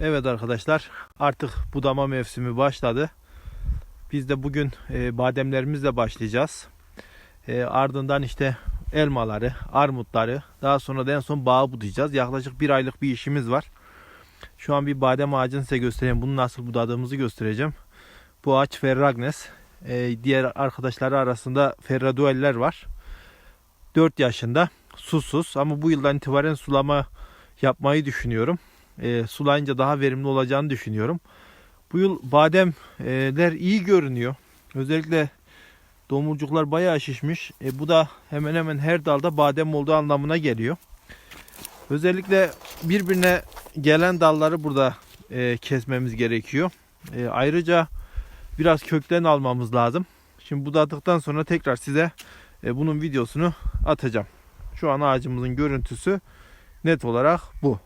Evet arkadaşlar artık budama mevsimi başladı. Biz de bugün e, bademlerimizle başlayacağız. E, ardından işte elmaları, armutları daha sonra da en son bağı budayacağız. Yaklaşık bir aylık bir işimiz var. Şu an bir badem ağacını size göstereyim. Bunu nasıl budadığımızı göstereceğim. Bu ağaç Ferragnes. E, diğer arkadaşları arasında Ferradueller var. 4 yaşında susuz ama bu yıldan itibaren sulama yapmayı düşünüyorum. E, sulayınca daha verimli olacağını düşünüyorum. Bu yıl bademler iyi görünüyor. Özellikle domurcuklar bayağı şişmiş. E, bu da hemen hemen her dalda badem olduğu anlamına geliyor. Özellikle birbirine gelen dalları burada e, kesmemiz gerekiyor. E, ayrıca biraz kökten almamız lazım. Şimdi budadıktan sonra tekrar size e, bunun videosunu atacağım. Şu an ağacımızın görüntüsü net olarak bu.